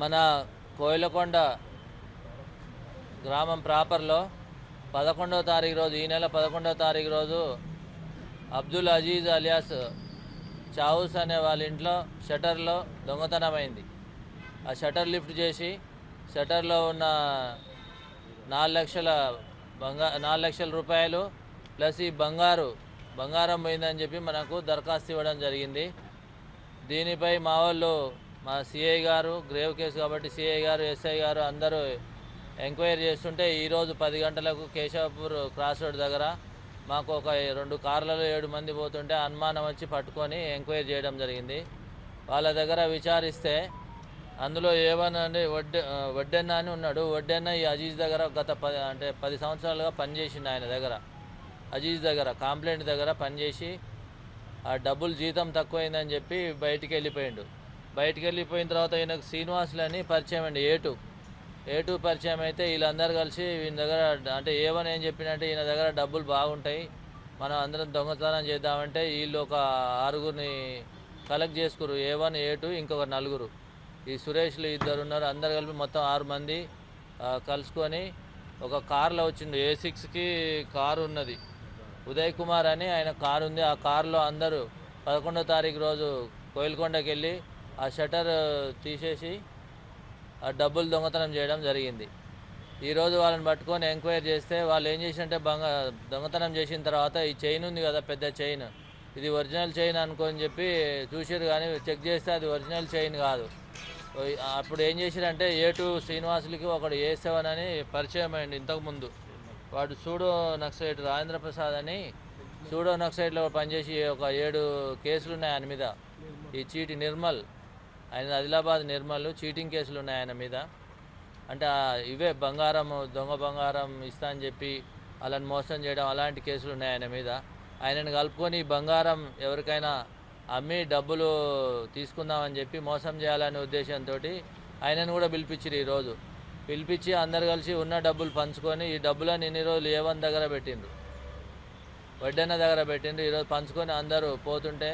మన కోయిలకొండ గ్రామం ప్రాపర్లో పదకొండవ తారీఖు రోజు ఈ నెల పదకొండవ తారీఖు రోజు అబ్దుల్ అజీజ్ అలియాస్ చావుస్ అనే వాళ్ళ ఇంట్లో షటర్లో దొంగతనమైంది ఆ షటర్ లిఫ్ట్ చేసి షటర్లో ఉన్న నాలుగు లక్షల బంగా నాలుగు లక్షల రూపాయలు ప్లస్ ఈ బంగారు బంగారం పోయిందని చెప్పి మనకు దరఖాస్తు ఇవ్వడం జరిగింది. దీనిపై మా వాళ్ళు మా సిఐ గారు గ్రేవ్ కేసు కాబట్టి సిఐ గారు ఎస్ఐ గారు అందరూ ఎంక్వైరీ చేస్తుంటే ఈరోజు పది గంటలకు కేశవపూర్ క్రాస్ రోడ్ దగ్గర మాకు ఒక రెండు కార్లలో ఏడు మంది పోతుంటే అనుమానం వచ్చి పట్టుకొని ఎంక్వైరీ చేయడం జరిగింది. వాళ్ళ దగ్గర విచారిస్తే అందులో ఏమన్నా అంటే వడ్డె వడ్డెన్న అని ఉన్నాడు. వడ్డెన్న ఈ అజీజ్ దగ్గర గత పది అంటే పది సంవత్సరాలుగా పనిచేసింది ఆయన దగ్గర. అజీజ్ దగ్గర కంప్లైంట్ దగ్గర పనిచేసి ఆ డబ్బులు జీతం తక్కువైందని చెప్పి బయటికి వెళ్ళిపోయిండు. బయటికి వెళ్ళిపోయిన తర్వాత ఈయనకు శ్రీనివాసులని పరిచయం అండి ఏటు. ఏటు పరిచయం అయితే వీళ్ళందరూ కలిసి వీళ్ళ దగ్గర అంటే ఏమని ఏం చెప్పినంటే ఈయన దగ్గర డబ్బులు బాగుంటాయి మనం అందరం దొంగతనం చేద్దామంటే వీళ్ళు ఒక ఆరుగురిని కలెక్ట్ చేసుకురు ఏ వన్ ఏ టూ ఇంకొక నలుగురు. ఈ సురేష్లు ఇద్దరు ఉన్నారు అందరు కలిపి మొత్తం ఆరు మంది కలుసుకొని ఒక కార్లో వచ్చిండు. ఏ సిక్స్కి కారు ఉన్నది. ఉదయ్ కుమార్ అని ఆయన కారు ఉంది ఆ కారులో అందరూ పదకొండో తారీఖు రోజు కోయిల్కొండకి వెళ్ళి ఆ షటర్ తీసేసి ఆ డబ్బులు దొంగతనం చేయడం జరిగింది. ఈరోజు వాళ్ళని పట్టుకొని ఎంక్వైరీ చేస్తే వాళ్ళు ఏం చేసినట్టే బంగ దొంగతనం చేసిన తర్వాత ఈ చైన్ ఉంది కదా పెద్ద చైన్. ఇది ఒరిజినల్ చైన్ అనుకొని చెప్పి చూసారు కానీ చెక్ చేస్తే అది ఒరిజినల్ చైన్ కాదు. అప్పుడు ఏం చేశారంటే ఏ టూ శ్రీనివాసులకి ఒకడు ఏ సెవెన్ అని పరిచయం అయింది ఇంతకుముందు వాడు సూడో నక్సైట్ రాజేంద్ర ప్రసాద్ అని సూడో నక్సైట్లో పనిచేసి ఒక ఏడు కేసులు ఉన్నాయి ఆయన మీద. ఈ చీటి నిర్మల్ ఆయన ఆదిలాబాద్ నిర్మల్ చీటింగ్ కేసులు ఉన్నాయి ఆయన మీద. అంటే ఇవే బంగారం దొంగ బంగారం ఇస్తా అని చెప్పి వాళ్ళని మోసం చేయడం అలాంటి కేసులు ఉన్నాయి ఆయన మీద. ఆయనను కలుపుకొని బంగారం ఎవరికైనా అమ్మి డబ్బులు తీసుకుందామని చెప్పి మోసం చేయాలనే ఉద్దేశంతో ఆయనను కూడా పిలిపించారు ఈరోజు పిలిపించి అందరు కలిసి ఉన్న డబ్బులు పంచుకొని ఈ డబ్బులను ఇన్ని రోజులు ఏవన్ దగ్గర పెట్టిండ్రు? వడ్డన్న దగ్గర పెట్టిండ్రు. ఈరోజు పంచుకొని అందరూ పోతుంటే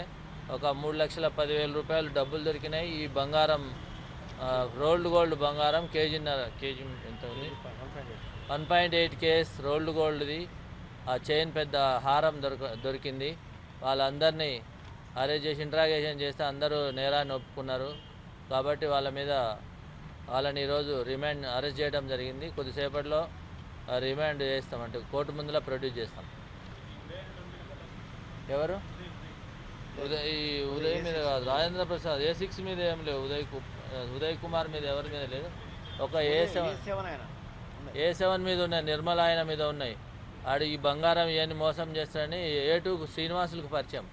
ఒక మూడు లక్షల పదివేల రూపాయలు డబ్బులు దొరికినాయి. ఈ బంగారం రోల్డ్ గోల్డ్ బంగారం కేజీన్నర కేజీ ఎంత ఉంది? One point eight. KS rolled గోల్డ్ది. ఆ చైన్ పెద్ద హారం దొరక దొరికింది. వాళ్ళందరినీ అరెస్ట్ చేసి ఇంట్రాగేషన్ చేస్తే అందరూ నేరాన్ని ఒప్పుకున్నారు. కాబట్టి వాళ్ళ మీద వాళ్ళని ఈరోజు రిమాండ్ అరెస్ట్ చేయడం జరిగింది. కొద్దిసేపట్లో రిమాండ్ చేస్తాం అంటే కోర్టు ముందులో ప్రొడ్యూస్ చేస్తాం. ఎవరు? ఉదయ్ ఈ ఉదయ్ మీద కాదు రాజేంద్ర ప్రసాద్. ఏ సిక్స్ మీద ఏం లేవు. ఉదయ్కు ఉదయ్ కుమార్ మీద ఎవరి మీద లేదు. ఒక ఏ సెవెన్. ఏ సెవెన్ మీద ఉన్నాయి? నిర్మల ఆయన మీద ఉన్నాయి. ఆడు ఈ బంగారం ఇవన్నీ మోసం చేస్తాడని ఏ టూ శ్రీనివాసులకు పరిచయం.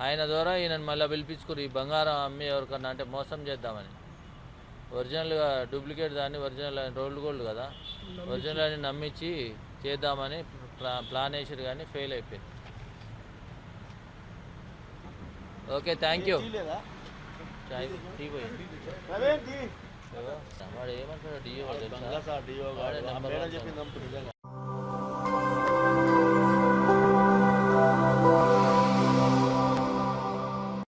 ఆయన ద్వారా ఈయనను మళ్ళీ పిలిపించుకురు ఈ బంగారం అమ్మి ఎవరికన్నా అంటే మోసం చేద్దామని. ఒరిజినల్గా డూప్లికేట్ దాన్ని ఒరిజినల్ రోల్డ్ గోల్డ్ కదా. ఒరిజినల్ అని నమ్మించి చేద్దామని ప్లా ప్లాన్ వేసారు కానీ ఫెయిల్ అయిపోయింది. ఓకే థ్యాంక్ యూ చాయ్ టీ వాడు ఏమంటాడు డియో వాడు తెలుసా? డియో వాడే నెంబర్ చెప్పింది